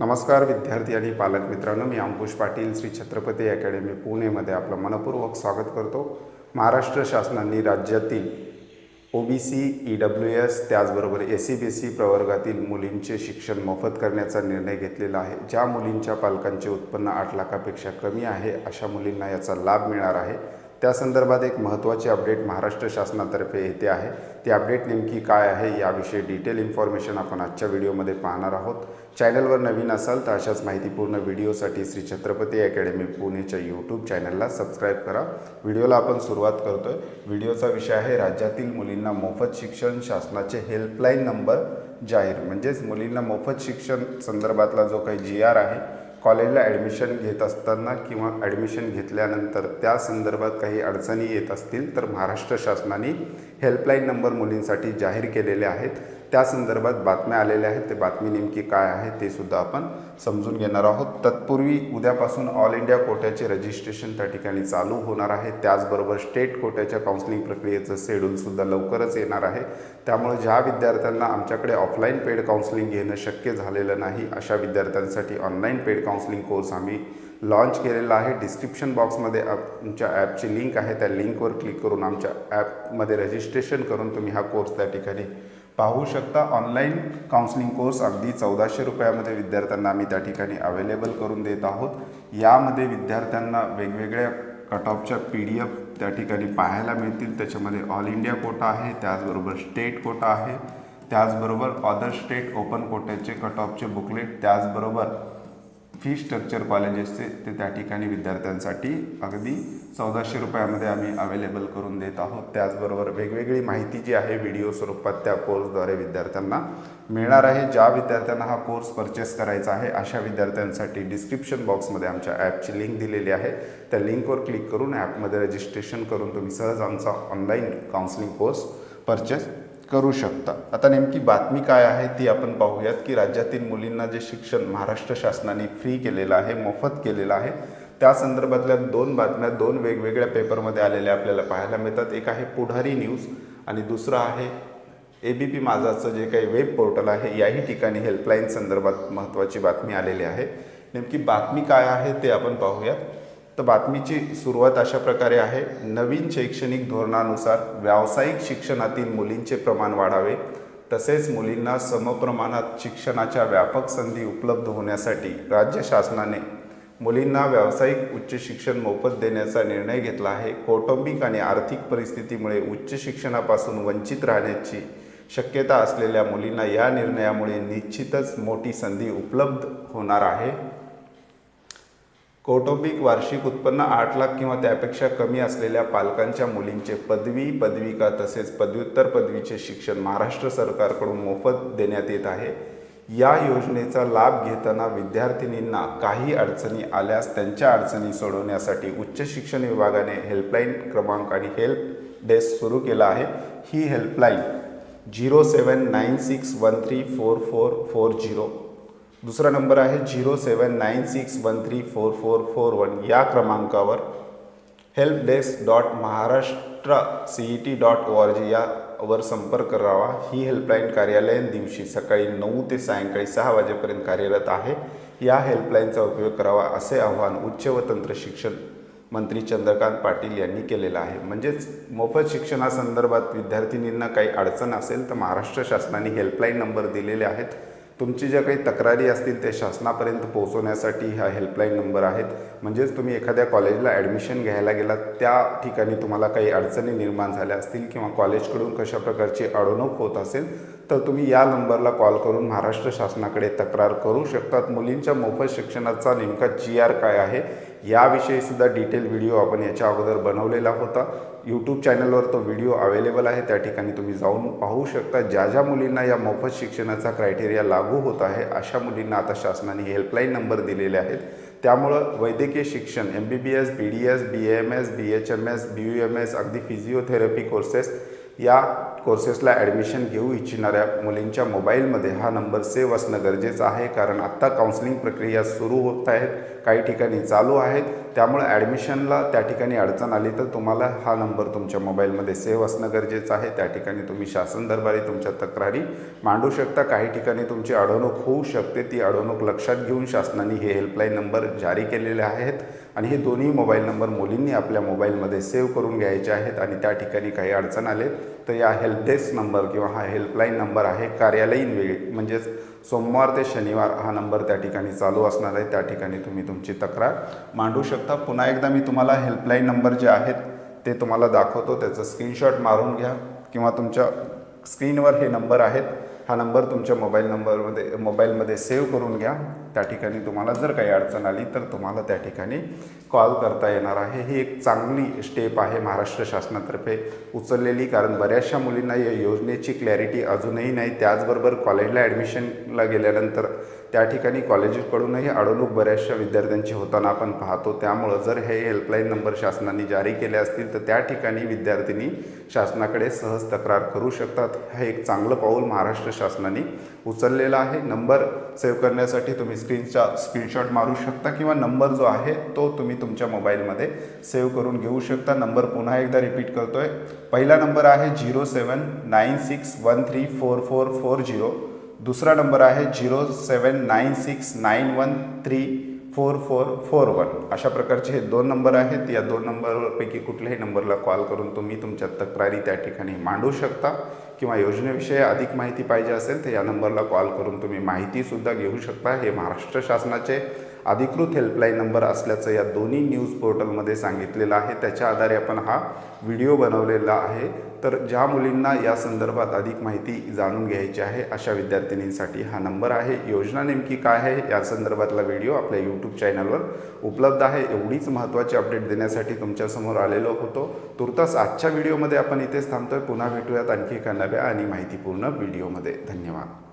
नमस्कार विद्यार्थी आणि पालक मित्रांनो मी अंकुश पाटील श्री छत्रपती अकॅडमी पुणेमध्ये आपलं मनपूर्वक स्वागत करतो. महाराष्ट्र शासनाने राज्यातील O B C E W S त्याचबरोबर एस सी बी सी प्रवर्गातील मुलींचे शिक्षण मोफत करण्याचा निर्णय घेतलेला आहे. ज्या मुलींच्या पालकांचे उत्पन्न आठ लाखापेक्षा कमी आहे अशा मुलींना याचा लाभ मिळणार आहे. त्या संदर्भात एक महत्त्वाची अपडेट महाराष्ट्र शासनातर्फे येते आहे. ती अपडेट नेमकी काय आहे याविषयी डिटेल इन्फॉर्मेशन आपण आजच्या व्हिडिओमध्ये पाहणार आहोत. चॅनलवर नवीन असाल तर अशाच माहितीपूर्ण व्हिडिओसाठी श्री छत्रपती अकॅडमी पुणेच्या यूट्यूब चॅनलला सबस्क्राईब करा. व्हिडिओला आपण सुरुवात करतोय. व्हिडिओचा विषय आहे राज्यातील मुलींना मोफत शिक्षण शासनाचे हेल्पलाईन नंबर जाहीर. म्हणजेच मुलींना मोफत शिक्षण संदर्भातला जो काही जी आर आहे कॉलेजला ॲडमिशन घेत असताना किंवा ॲडमिशन घेतल्यानंतर त्या संदर्भात काही अडचणी येत असतील तर महाराष्ट्र शासनाने हेल्पलाईन नंबर मुलींसाठी जाहीर केलेले आहेत. त्या संदर्भात बातम्या आलेल्या आहेत. ते बातमी नेमकी काय आहे ते सुद्धा आपण समजून घेणार आहोत. तत्पूर्वी उद्यापासून ऑल इंडिया कोट्याचे रजिस्ट्रेशन त्या ठिकाणी चालू होणार आहे. त्याचबरोबर स्टेट कोट्याच्या काउन्सिलिंग प्रक्रियेचं शेड्यूलसुद्धा लवकरच येणार आहे. त्यामुळे ज्या विद्यार्थ्यांना आमच्याकडे ऑफलाईन पेड काउन्सिलिंग घेणं शक्य झालेलं नाही अशा विद्यार्थ्यांसाठी ऑनलाईन पेड काउन्सिलिंग कोर्स आम्ही लॉन्च केलेला आहे. डिस्क्रिप्शन बॉक्समध्ये आमच्या ॲपची लिंक आहे. त्या लिंकवर क्लिक करून आमच्या ॲपमध्ये रजिस्ट्रेशन करून तुम्ही हा कोर्स त्या ठिकाणी पाहू शकता. ऑनलाईन काउन्सिलिंग कोर्स अगदी चौदाशे रुपयामध्ये विद्यार्थ्यांना आम्ही त्या ठिकाणी अवेलेबल करून देत आहोत. यामध्ये विद्यार्थ्यांना वेगवेगळ्या कट ऑफच्या पी डी एफ त्या ठिकाणी पाहायला मिळतील. त्याच्यामध्ये ऑल इंडिया कोटा आहे त्याचबरोबर स्टेट कोटा आहे त्याचबरोबर अदर स्टेट ओपन कोट्याचे कट ऑफचे बुकलेट त्याचबरोबर फी स्ट्रक्चर कॉलेजेसचे ते त्या ठिकाणी विद्यार्थ्यांसाठी अगदी चौदाशे रुपयामध्ये आम्ही अवेलेबल करून देत आहोत. त्याचबरोबर वेगवेगळी माहिती जी आहे व्हिडिओ स्वरूपात त्या कोर्सद्वारे विद्यार्थ्यांना मिळणार आहे. ज्या विद्यार्थ्यांना हा कोर्स परचेस करायचा आहे अशा विद्यार्थ्यांसाठी डिस्क्रिप्शन बॉक्समध्ये आमच्या ॲपची लिंक दिलेली आहे. त्या लिंकवर क्लिक करून ॲपमध्ये रजिस्ट्रेशन करून तुम्ही सहज आमचा ऑनलाईन काउन्सिलिंग कोर्स परचेस करू शकता. आता नेमकी बातमी काय आहे ती आपण पाहूयात की राज्यातील मुलींना जे शिक्षण महाराष्ट्र शासनाने फ्री केलेलं आहे मोफत केलेलं आहे त्या संदर्भातल्या दोन बातम्या दोन वेगवेगळ्या पेपरमध्ये आलेल्या आपल्याला पाहायला मिळतात. एक आहे पुढारी न्यूज आणि दुसरं आहे ए बी पी माझाचं जे काही वेब पोर्टल आहे याही ठिकाणी हेल्पलाईन संदर्भात महत्त्वाची बातमी आलेली आहे. नेमकी बातमी काय आहे ते आपण पाहूयात. तर बातमीची सुरुवात अशा प्रकारे आहे. नवीन शैक्षणिक धोरणानुसार व्यावसायिक शिक्षणातील मुलींचे प्रमाण वाढावे. तसेच मुलींना समप्रमाणात शिक्षणाच्या व्यापक संधी उपलब्ध होण्यासाठी राज्य शासनाने मुलींना व्यावसायिक उच्च शिक्षण मोफत देण्याचा निर्णय घेतला आहे. कौटुंबिक आणि आर्थिक परिस्थितीमुळे उच्च शिक्षणापासून वंचित राहण्याची शक्यता असलेल्या मुलींना या निर्णयामुळे निश्चितच मोठी संधी उपलब्ध होणार आहे. कौटुंबिक वार्षिक उत्पन्न आठ लाख किंवा त्यापेक्षा कमी असलेल्या पालकांच्या मुलींचे पदवी पदविका तसेच पदव्युत्तर पदवीचे शिक्षण महाराष्ट्र सरकारकडून मोफत देण्यात येत आहे. या योजनेचा लाभ घेताना विद्यार्थिनींना काही अडचणी आल्यास त्यांच्या अडचणी सोडवण्यासाठी उच्च शिक्षण विभागाने हेल्पलाईन क्रमांक आणि हेल्प डेस्क सुरू केला आहे. ही helpline zero seven nine six one three four four four zero दुसरा नंबर आहे zero seven nine six one three four four four one. या क्रमांकावर help desk dot Maharashtra C E T dot O R G यावर संपर्क करावा. ही helpline कार्यालयीन दिवशी सकाळी नऊ ते सायंकाळी सहा वाजेपर्यंत कार्यरत आहे. या हेल्पलाईनचा उपयोग करावा असे आवाहन उच्च व तंत्र शिक्षण मंत्री चंद्रकांत पाटील यांनी केलेलं आहे. म्हणजेच मोफत शिक्षणासंदर्भात विद्यार्थिनींना काही अडचण असेल तर महाराष्ट्र शासनाने हेल्पलाईन नंबर दिलेले आहेत. तुमची ज्या काही तक्रारी असतील ते शासनापर्यंत पोहोचवण्यासाठी ह्या हेल्पलाईन नंबर आहेत. म्हणजेच तुम्ही एखाद्या कॉलेजला ॲडमिशन घ्यायला गेलात त्या ठिकाणी तुम्हाला काही अडचणी निर्माण झाल्या असतील किंवा कॉलेजकडून कशा प्रकारची अडवणूक होत असेल तर तुम्ही या नंबरला कॉल करून महाराष्ट्र शासनाकडे तक्रार करू शकतात. मुलींच्या मोफत शिक्षणाचा नेमका जी आर काय आहे याविषयी सुद्धा डिटेल व्हिडिओ आपण याच्या अगोदर बनवलेला होता. यूट्यूब चॅनलवर तो व्हिडिओ अवेलेबल आहे. त्या ठिकाणी तुम्ही जाऊन पाहू शकता. ज्या ज्या मुलींना या मोफत शिक्षणाचा क्रायटेरिया लागू होत आहे अशा मुलींना आता शासनाने हेल्पलाईन नंबर दिलेले आहेत. त्यामुळं वैद्यकीय शिक्षण M B B S B D S B M S B H M S B U M S अगदी फिजिओथेरपी कोर्सेस या कोर्सेसला ॲडमिशन घेऊ इच्छिणाऱ्या मुलींच्या मोबाईलमध्ये हा नंबर सेव्ह असणं गरजेचं आहे. कारण आत्ता काउन्सिलिंग प्रक्रिया सुरू होत आहेत. काही ठिकाणी चालू आहेत. त्यामुळे ॲडमिशनला त्या ठिकाणी अडचण आली तर तुम्हाला हा नंबर तुमच्या मोबाईलमध्ये सेव्ह असणं गरजेचं आहे. त्या ठिकाणी तुम्ही शासन दरबारी तुमच्या तक्रारी मांडू शकता. काही ठिकाणी तुमची अडवणूक होऊ शकते. ती अडवणूक लक्षात घेऊन शासनाने हे हेल्पलाईन नंबर जारी केलेले आहेत आणि हे दोन्ही मोबाईल नंबर मुलींनी आपल्या मोबाईलमध्ये सेव्ह करून घ्यायचे आहेत आणि त्या ठिकाणी काही अडचण आले तर या हेल्प डेस्क नंबर किंवा हा हेल्पलाईन नंबर आहे कार्यालयीन वेळी म्हणजेच सोमवार ते शनिवार हा नंबर त्या ठिकाणी चालू असणार आहे. त्या ठिकाणी तुम्ही तुमची तक्रार मांडू शकता. पुन्हा एकदा मी तुम्हाला हेल्पलाईन नंबर जे आहेत ते तुम्हाला दाखवतो. त्याचं स्क्रीनशॉट मारून घ्या किंवा तुमच्या स्क्रीनवर हे नंबर आहेत. हा नंबर तुमच्या मोबाईल नंबरमध्ये मोबाईलमध्ये सेव्ह करून घ्या. त्या ठिकाणी तुम्हाला जर काही अडचण आली तर तुम्हाला त्या ठिकाणी कॉल करता येणार आहे. ही एक चांगली स्टेप आहे महाराष्ट्र शासनातर्फे उचललेली कारण बऱ्याचशा मुलींना या योजनेची क्लॅरिटी अजूनही नाही. त्याचबरोबर कॉलेजला ॲडमिशनला गेल्यानंतर त्या ठिकाणी कॉलेजेसकडूनही अडवणूक बऱ्याचशा विद्यार्थ्यांची होताना आपण पाहतो. त्यामुळं जर हे हेल्पलाईन नंबर शासनाने जारी केले असतील तर त्या ठिकाणी विद्यार्थिनी शासनाकडे सहज तक्रार करू शकतात. हे एक चांगलं पाऊल महाराष्ट्र शासनाने उचललेलं आहे. नंबर सेव्ह करण्यासाठी तुम्ही स्क्रीनचा स्क्रीनशॉट मारू शकता किंवा नंबर जो आहे तो तुम्ही तुमच्या मोबाईलमध्ये सेव्ह करून घेऊ शकता. नंबर पुन्हा एकदा रिपीट करतोय. पहिला नंबर आहे zero seven nine six one three four four four zero दुसरा नंबर आहे zero seven nine six nine one three four four four one. अशा प्रकारचे हे दोन नंबर आहेत. या दोन नंबरपैकी कुठल्याही नंबरला कॉल करून तुम्ही तुमच्या तक्रारी त्या ठिकाणी मांडू शकता किंवा योजनेविषयी अधिक माहिती पाहिजे असेल तर या नंबरला कॉल करून तुम्ही माहितीसुद्धा घेऊ शकता. हे महाराष्ट्र शासनाचे अधिकृत हेल्पलाईन नंबर असल्याचं या दोन्ही न्यूज पोर्टलमध्ये सांगितलेलं आहे. त्याच्या आधारे आपण हा व्हिडिओ बनवलेला आहे. तर ज्या मुलींना या संदर्भात अधिक माहिती जाणून घ्यायची आहे अशा विद्यार्थिनींसाठी हा नंबर आहे. योजना नेमकी काय आहे? या संदर्भातला व्हिडिओ आपल्या यूट्यूब चॅनलवर उपलब्ध आहे. एवढीच महत्त्वाची अपडेट देण्यासाठी तुमच्यासमोर आलेलो होतो. तुर्तास आजच्या व्हिडिओमध्ये आपण इथेच थांबतोय. पुन्हा भेटूयात आणखी एका नव्या आणि माहितीपूर्ण व्हिडिओमध्ये धन्यवाद.